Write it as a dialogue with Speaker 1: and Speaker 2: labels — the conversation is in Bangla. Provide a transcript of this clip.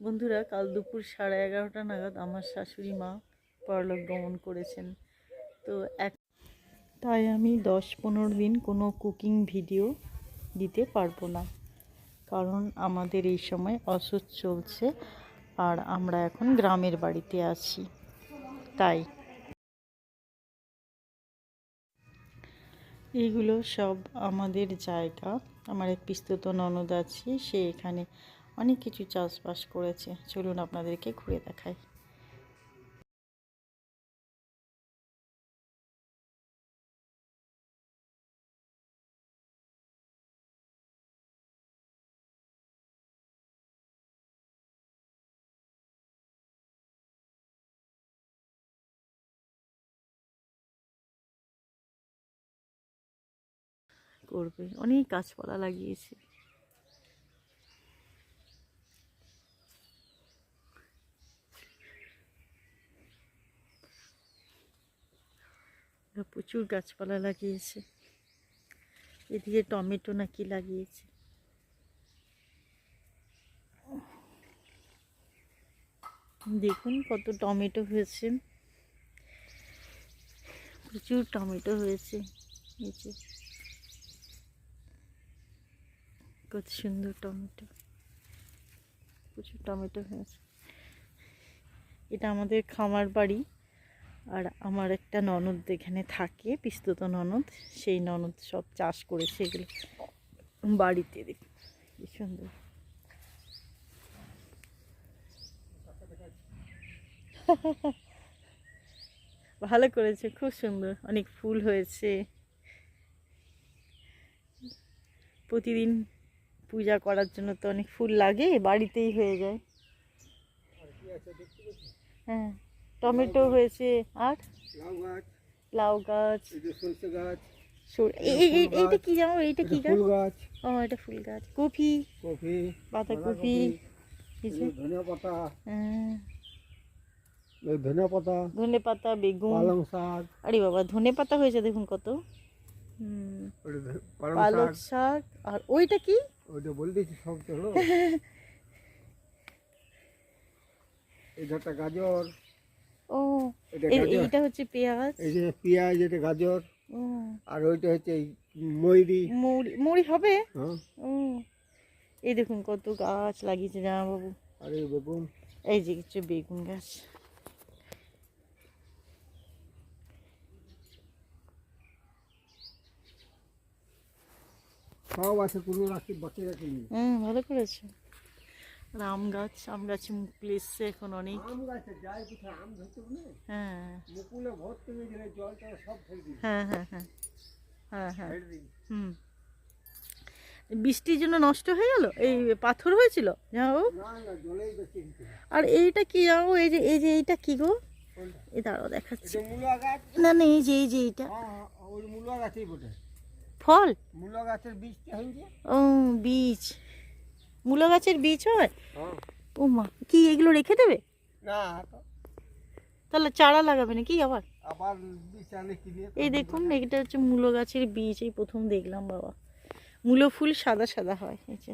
Speaker 1: বন্ধুরা, কাল দুপুর সাড়ে এগারোটা নাগাদ আমার শাশুড়ি মা পরলোক গমন করেছেন। তো এক তাই আমি দশ পনেরো দিন কোনো কুকিং ভিডিও দিতে পারব না। কারণ আমাদের এই সময় অসুখ চলছে আর আমরা এখন গ্রামের বাড়িতে আছি। তাই এইগুলো সব আমাদের জায়গা। আমার এক পিস্তুত ননদ আছে, সে এখানে অনেক কিছু চাষবাস করেছে। চলুন আপনাদেরকে ঘুরে দেখাই। করবে। অনেক গাছপালা লাগিয়েছে। প্রচুর গাছপালা লাগিয়েছে। এদিকে টমেটো নাকি লাগিয়েছে। দেখুন কত টমেটো হয়েছে। প্রচুর টমেটো হয়েছে যে কত সুন্দর টমেটো। প্রচুর টমেটো হয়েছে। এটা আমাদের খামার বাড়ি। আর আমার একটা ননদ এখানে থাকে, পিস্তুত ননদ, সেই ননদ সব চাষ করেছে এগুলো বাড়িতে, দেখুন, কি সুন্দর। ভালো করেছে, খুব সুন্দর, অনেক ফুল হয়েছে। প্রতিদিন পূজা করার জন্য তো অনেক ফুল লাগে, বাড়িতেই হয়ে যায়। হ্যাঁ। টমেটো হয়েছে আর?
Speaker 2: লাউ গাছ।
Speaker 1: এইটা কি জানো? এইটা কি গাছ? ও এটা ফুল গাছ। কপি। বাঁধাকপি।
Speaker 2: পাতা। এই ধনিয়া পাতা।
Speaker 1: ধনে পাতা বেগুন।
Speaker 2: পালং শাক।
Speaker 1: আরে বাবা ধনে পাতা হয়েছে দেখুন কত। পালক
Speaker 2: শাক।
Speaker 1: আর ওইটা কি?
Speaker 2: ওইটা বলে সব এই- গাজর।
Speaker 1: এইটা হচ্ছে পেঁয়াজ।
Speaker 2: এই যে পেঁয়াজ এটা গাজর। আর ওইটা হচ্ছে এই ময়ূরি।
Speaker 1: মুড়ি মুড়ি হবে?
Speaker 2: হ্যাঁ।
Speaker 1: ও। এই দেখুন কত গাছ লাগিয়েছে জামাবাবু
Speaker 2: আর এই বেগুন।
Speaker 1: এই যে কিছু বেগুন গাছ।
Speaker 2: সব আছে কোনো রাখি বাকি রাখিনি
Speaker 1: হুম ভালো করেছে। আম গাছ আম গাছে মুকুল এসছে এখন অনেক।
Speaker 2: আম গাছে যাই কোথায় আম ধরতে
Speaker 1: হ্যাঁ।
Speaker 2: মুকুলে ভর্তি হয়ে গেলে জলটা সব ফেলে দিই
Speaker 1: হ্যাঁ হ্যাঁ হ্যাঁ। হ্যাঁ হ্যাঁ। হুম। বৃষ্টির জন্য নষ্ট হয়ে গেল? এই পাথর হয়েছিল? যাও
Speaker 2: হয়।
Speaker 1: আর এইটা কি যাও এই যে এই যে এইটা কি গো? এই দাঁড়াও দেখাচ্ছি। না না এই যে এই যে এইটা।
Speaker 2: হ্যাঁ হ্যাঁ,
Speaker 1: ফল?
Speaker 2: মূলা গাছের বীজটা
Speaker 1: ও বীজ। মূলা গাছের বীজ হয়? ও মা কি এগুলো রেখে দেবে?
Speaker 2: না।
Speaker 1: তাহলে চারা লাগাবে নাকি আবার?
Speaker 2: আবার
Speaker 1: এই দেখুন এটা হচ্ছে মূলো গাছের বীজ এই প্রথম দেখলাম বাবা। মূলো ফুল সাদা সাদা হয় এই যে।